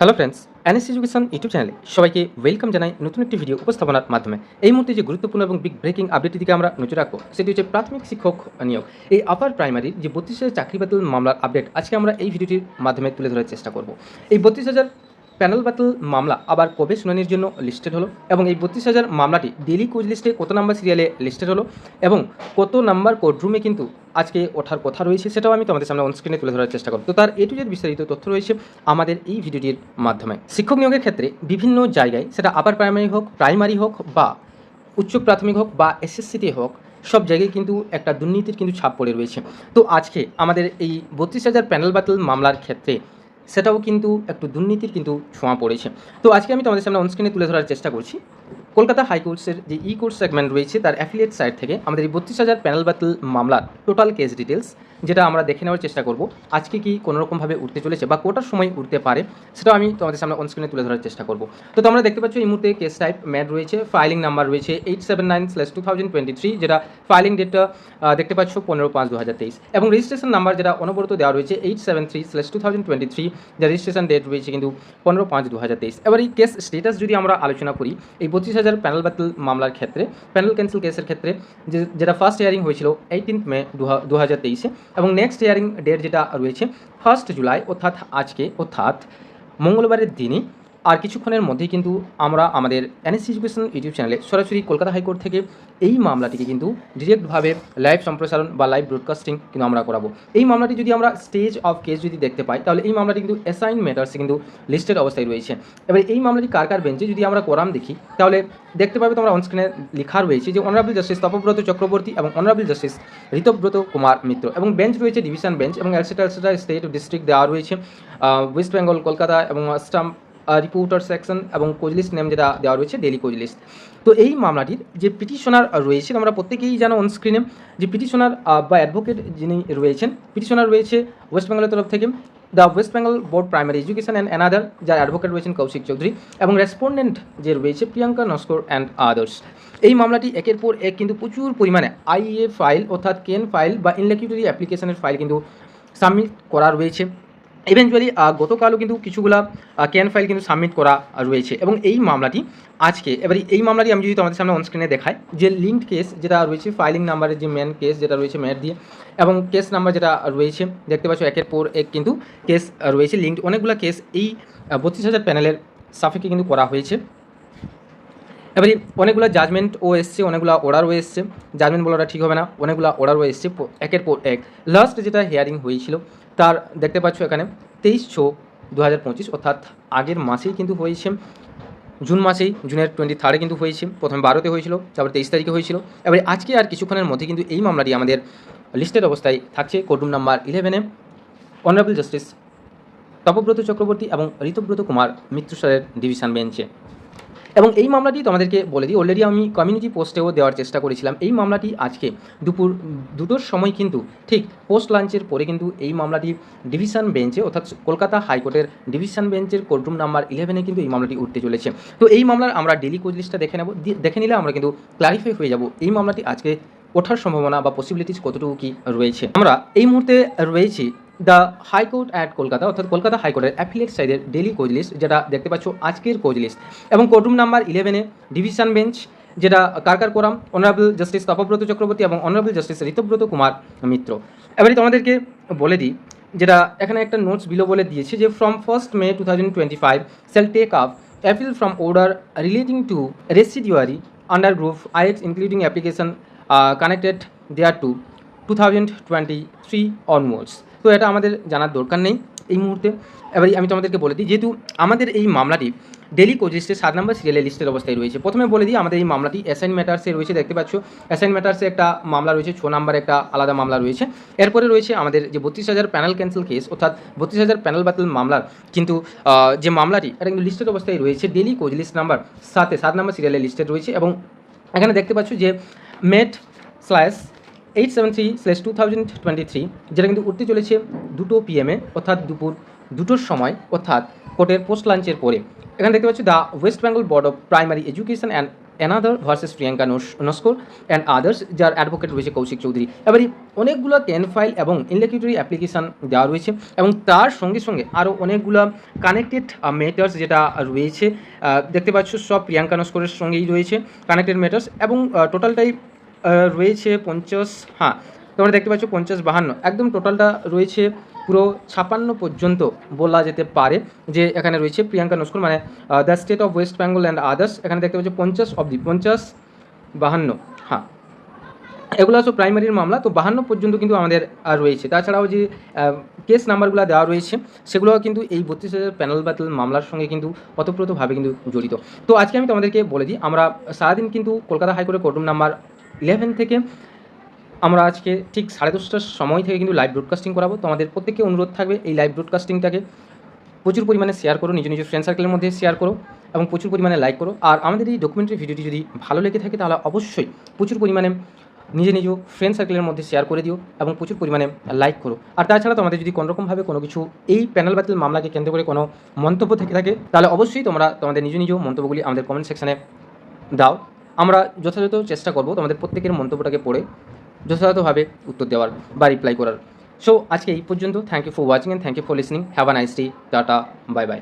Hello friends NS education YouTube চ্যানেলে সবাইকে welcome জানাই নতুন একটি ভিডিও উপস্থাপনার মাধ্যমে। এই মুহূর্তে যে গুরুত্বপূর্ণ এবং বিগ ব্রেকিং আপডেটের দিকে আমরা নজর রাখব, সেটি হচ্ছে প্রাথমিক শিক্ষক নিয়োগ। এই আপার প্রাইমারির যে বত্রিশ হাজার চাকরি বাতিল মামলার আপডেট আজকে আমরা এই ভিডিওটির মাধ্যমে তুলে ধরার চেষ্টা করব। এই বত্রিশ হাজার প্যানেল বাতিল মামলা আবার কবে শুনানির জন্য লিস্টেড হলো? এবং এই বত্রিশ হাজার মামলাটি ডেলি কোচ লিস্টে কত নাম্বার সিরিয়ালে লিস্টেড হলো? এবং কত নাম্বার কোর্টরুমে কিন্তু আজকে ওঠার কথা রয়েছে সেটাও আমি তোমাদের সামনে অনস্ক্রিনে তুলে ধরার চেষ্টা করব। তো তার এ টু বিস্তারিত তথ্য রয়েছে আমাদের এই ভিডিওটির মাধ্যমে। শিক্ষক নিয়োগের ক্ষেত্রে বিভিন্ন জায়গায় সেটা আপার প্রাইমারি হোক প্রাইমারি হোক বা উচ্চ প্রাথমিক হোক বা এসএসসিতে হোক, সব জায়গায় কিন্তু একটা দুর্নীতির কিন্তু ছাপ পড়ে রয়েছে। তো আজকে আমাদের এই বত্রিশ হাজার প্যানেল বাতিল মামলার ক্ষেত্রে সেটাও কিন্তু একটু দুর্নীতির কিন্তু ছোঁয়া পড়েছে। তো আজকে আমি তোমাদের সামনে অনস্ক্রিনে তুলে ধরার চেষ্টা করছি। কলকাতা হাইকোর্টসের যে ই কোর্ট সেগমেন্ট রয়েছে, তার অ্যাফিলিয়েট সাইট থেকে আমাদের এই বত্রিশ হাজার প্যানেল বাতিল মামলার টোটাল কেস ডিটেলস যেটা আমরা দেখে নেওয়ার চেষ্টা করব। আজকে কি কোনোরকমভাবে উঠতে চলেছে বা কোটার সময় উঠতে পারে, সেটাও আমি তোমাদের সামনে অনস্ক্রিনে তুলে ধরার চেষ্টা করব। তো তোমরা দেখতে পাচ্ছ, এই মুহূর্তে কেস টাইপ ম্যাড রয়েছে ফাইলিং নাম্বার রয়েছে eight seven nine slash two thousand twenty three যেটা ফাইলিং ডেটটা দেখতে পাচ্ছ পনেরো পাঁচ দু হাজার তেইশ। এবং রেজিস্ট্রেশন নাম্বার যেটা অনবরত দেওয়া রয়েছে eight seven three slash two thousand twenty three যা রেজিস্ট্রেশন ডেট রয়েছে কিন্তু পনেরো পাঁচ দু হাজার তেইশ। এবার এই কেস স্টেটাস যদি আমরা আলোচনা করি, এই বত্রিশ হাজার প্যানেল বাতিল মামলার ক্ষেত্রে প্যানেল ক্যান্সেল কেসের ক্ষেত্রে যেটা ফার্স্ট হিয়ারিং হয়েছিল এইটিন্থ মে দু হাজার তেইশে এবং নেক্সট হিয়ারিং ডেট যেটা রয়েছে ফার্স্ট জুলাই অর্থাৎ আজকে অর্থাৎ মঙ্গলবারের দিনই আর কিছুক্ষণের মধ্যেই কিন্তু আমরা আমাদের এনএসসি এডুকেশন ইউটিউব চ্যানেলে সরাসরি কলকাতা হাইকোর্ট থেকে এই মামলাটিকে কিন্তু ডিরেক্টভাবে লাইভ সম্প্রসারণ বা লাইভ ব্রডকাস্টিং কিন্তু আমরা করাবো। এই মামলাটি যদি আমরা স্টেজ অফ কেস যদি দেখতে পাই, তাহলে এই মামলাটি কিন্তু অ্যাসাইন ম্যাটার্সে কিন্তু লিস্টেড অবস্থায় রয়েছে। এবার এই মামলাটি কার কার বেঞ্চে যদি আমরা কোরাম দেখি, তাহলে দেখতে পাবে তোমরা অনস্ক্রিনে লেখা রয়েছে যে অনারেবল জাস্টিস তপব্রত চক্রবর্তী এবং অনারেবল জাস্টিস ঋতব্রত কুমার মিত্র এবং বেঞ্চ রয়েছে ডিভিশন বেঞ্চ এবং এলসেটা এলসেটা স্টেট ডিস্ট্রিক্ট দেওয়া রয়েছে ওয়েস্ট বেঙ্গল কলকাতা এবং স্টাম্প রিপোর্টার সেকশন এবং কোজলিস্ট নেম যেটা দেওয়া রয়েছে ডেলি কোজলিস্ট তো এই মামলাটির যে পিটিশনার রয়েছে আমরা প্রত্যেকেই জানো অন স্ক্রিনে যে পিটিশনার বা অ্যাডভোকেট যিনি রয়েছেন পিটিশনার রয়েছে ওয়েস্ট বেঙ্গলের তরফ থেকে the West Bengal board primary education and another যার অ্যাডভোকেট রয়েছেন কৌশিক চৌধুরী এবং রেসপন্ডেন্ট যে রয়েছে, প্রিয়াঙ্কা নস্কর অ্যান্ড আদার্স এই মামলাটি একের পর এক কিন্তু প্রচুর পরিমাণে আইএ ফাইল অর্থাৎ কেন ফাইল বা ইনলেকিউটারি অ্যাপ্লিকেশনের ফাইল কিন্তু সাবমিট করা রয়েছে। ইভেনচুয়ালি গতকালও কিন্তু কিছুগুলা ক্যান ফাইল কিন্তু সাবমিট করা রয়েছে। এবং এই মামলাটি আজকে, এবারে এই মামলাটি আমি যদি তোমাদের সামনে অনস্ক্রিনে দেখাই, যে লিঙ্কড কেস যেটা রয়েছে ফাইলিং নাম্বারের যে মেন কেস যেটা রয়েছে ম্যাট দিয়ে, এবং কেস নাম্বার যেটা রয়েছে, দেখতে পাচ্ছ একের পর এক কিন্তু কেস রয়েছে লিঙ্কড অনেকগুলো কেস এই বত্রিশ হাজার প্যানেলের সাফিকে কিন্তু করা হয়েছে। এবারে অনেকগুলো জাজমেন্টও এসছে, অনেকগুলো অর্ডারও এসছে। জাজমেন্ট বলাটা ঠিক হবে না, অনেকগুলো অর্ডারও এসছে একের পর এক। লাস্ট যেটা হিয়ারিং হয়েছিল, তার দেখতে পাচ্ছ এখানে তেইশ ছ দু হাজার পঁচিশ, অর্থাৎ আগের মাসেই কিন্তু হয়েছে, জুন মাসেই, জুনের টোয়েন্টি থার্ডে কিন্তু হয়েছে, প্রথমে বারোতে হয়েছিল, তারপরে তেইশ তারিখে হয়েছিল। এবারে আজকে আর কিছুক্ষণের মধ্যে কিন্তু এই মামলাটি আমাদের লিস্টের অবস্থায় থাকছে কোর্টরুম নাম্বার ইলেভেনে অনারেবল জাস্টিস তপব্রত চক্রবর্তী এবং ঋতব্রত কুমার মিত্র স্যারের ডিভিশন বেঞ্চে এবং এই মামলাটি তোমাদেরকে বলে দিই অলরেডি আমি কমিউনিটি পোস্টেও দেওয়ার চেষ্টা করেছিলাম। এই মামলাটি আজকে দুপুর, দুটোর সময় কিন্তু ঠিক পোস্ট লাঞ্চের পরে কিন্তু এই মামলাটি ডিভিশন বেঞ্চে অর্থাৎ কলকাতা হাইকোর্টের ডিভিশন বেঞ্চের কোর্টরুম নাম্বার ইলেভেনে কিন্তু এই মামলাটি উঠতে চলেছে। তো এই মামলার আমরা ডেলি কোচ লিস্টটা দেখে নেব দেখে নিলে আমরা কিন্তু ক্লারিফাই হয়ে যাব এই মামলাটি আজকে ওঠার সম্ভাবনা বা পসিবিলিটিস কতটুকু কি রয়েছে। আমরা এই মুহূর্তে রয়েছি দ্য হাইকোর্ট অ্যাট কলকাতা অর্থাৎ কলকাতা হাইকোর্টের অ্যাফিলিয়েট সাইডের ডেলি কোচ লিস্ট যেটা দেখতে পাচ্ছ আজকের কোচ লিস্ট এবং কোর্টরুম নাম্বার ইলেভেনে ডিভিশন বেঞ্চ যেটা কার কার quorum honourable justice Tapabrata Chakraborty এবং অনারেবল জাস্টিস ঋতব্রত কুমার মিত্র। এবারে তোমাদেরকে বলে দিই, যেটা এখানে একটা নোটস বিলো বলে দিয়েছে যে from first May two thousand twenty five shall take up appeal from order relating to residuary under group IX including application connected thereto two thousand twenty three onwards তো এটা আমাদের জানার দরকার নেই এই মুহূর্তে। এবারে আমি তোমাদেরকে বলে দিই, যেহেতু আমাদের এই মামলাটি ডেলি লিস্টে সাত নম্বর সিরিয়ালের লিস্টের অবস্থায় রয়েছে। প্রথমে বলে দিই, আমাদের এই মামলাটি অ্যাসাইন ম্যাটার্সে রয়েছে, দেখতে পাচ্ছ। অ্যাসাইন ম্যাটার্সে একটা মামলা রয়েছে, ছ নম্বর একটা আলাদা মামলা রয়েছে। এরপরে রয়েছে আমাদের যে বত্রিশ হাজার প্যানেল ক্যান্সেল কেস অর্থাৎ বত্রিশ হাজার প্যানেল বাতিল মামলার কিন্তু যে মামলাটি, এটা কিন্তু লিস্টেড অবস্থায় রয়েছে ডেলি কোচ লিস্ট নাম্বার সাতে, সাত নম্বর সিরিয়ালের লিস্টেড রয়েছে এবং এখানে দেখতে পাচ্ছ যে MAT slash eight seven three slash two thousand twenty three, যেটা কিন্তু উঠতে চলেছে দুটো পিএমে অর্থাৎ দুপুর দুটোর সময়, অর্থাৎ কোর্টের পোস্ট লাঞ্চের পরে। এখানে দেখতে পাচ্ছি the West Bengal board of primary education and another versus Priyanka নোস- Naskar and others যার অ্যাডভোকেট রয়েছে কৌশিক চৌধুরী। এবারে অনেকগুলো ক্যান ফাইল এবং ইনলেকিউটরি অ্যাপ্লিকেশান দেওয়া রয়েছে এবং তার সঙ্গে সঙ্গে আরও অনেকগুলো কানেক্টেড মেটার্স যেটা রয়েছে দেখতে পাচ্ছ সব প্রিয়াঙ্কা নস্করের সঙ্গেই রয়েছে কানেক্টেড মেটার্স এবং টোটালটাই রয়েছে পঞ্চাশ হ্যাঁ তোমরা দেখতে পাচ্ছ পঞ্চাশ বাহান্ন। একদম টোটালটা রয়েছে পুরো ছাপান্ন পর্যন্ত বলা যেতে পারে যে এখানে রয়েছে প্রিয়াঙ্কা নস্কর মানে the state of West Bengal and others. এখানে দেখতে পাচ্ছ পঞ্চাশ অবধি, পঞ্চাশ বাহান্ন হ্যাঁ। এগুলো হচ্ছে প্রাইমারির মামলা, তো বাহান্ন পর্যন্ত কিন্তু আমাদের রয়েছে। তাছাড়াও যে কেস নাম্বারগুলো দেওয়া রয়েছে সেগুলো কিন্তু এই বত্রিশ হাজার প্যানেল ব্যাটেল মামলার সঙ্গে কিন্তু অতপ্রতভাবে কিন্তু জড়িত। তো আজকে আমি তোমাদেরকে বলে দিই, আমরা সারাদিন কিন্তু কলকাতা হাইকোর্টের কোর্টরুম নাম্বার ইলেভেন থেকে আমরা আজকে ঠিক সাড়ে দশটার সময় থেকে কিন্তু লাইভ ব্রডকাস্টিং করাবো। তো আমাদের প্রত্যেককে অনুরোধ থাকবে এই লাইভ ব্রডকাস্টিংটাকে প্রচুর পরিমাণে শেয়ার করো নিজ নিজ ফ্রেন্ড সার্কেলের মধ্যে শেয়ার করো এবং প্রচুর পরিমাণে লাইক করো। আর আমাদের এই ডকুমেন্টারি ভিডিওটি যদি ভালো লেগে থাকে তাহলে অবশ্যই প্রচুর পরিমাণে নিজে নিজ ফ্রেন্ড সার্কেলের মধ্যে শেয়ার করে দিও এবং প্রচুর পরিমাণে লাইক করো। আর তাছাড়া তোমাদের যদি কোনোরকমভাবে কোনো কিছু এই প্যানেল বাতিল মামলাকে কেন্দ্র করে কোনো মন্তব্য থেকে থাকে, তাহলে অবশ্যই তোমরা তোমাদের নিজ নিজ মন্তব্যগুলি আমাদের কমেন্ট সেকশানে দাও। আমরা যথাযথ চেষ্টা করব তোমাদের প্রত্যেকের মন্তব্যটাকে পড়ে যথাযথভাবে উত্তর দেওয়ার বা রিপ্লাই করার। সো আজকে এই পর্যন্ত। Thank you for watching and thank you for listening have a nice day tata bye bye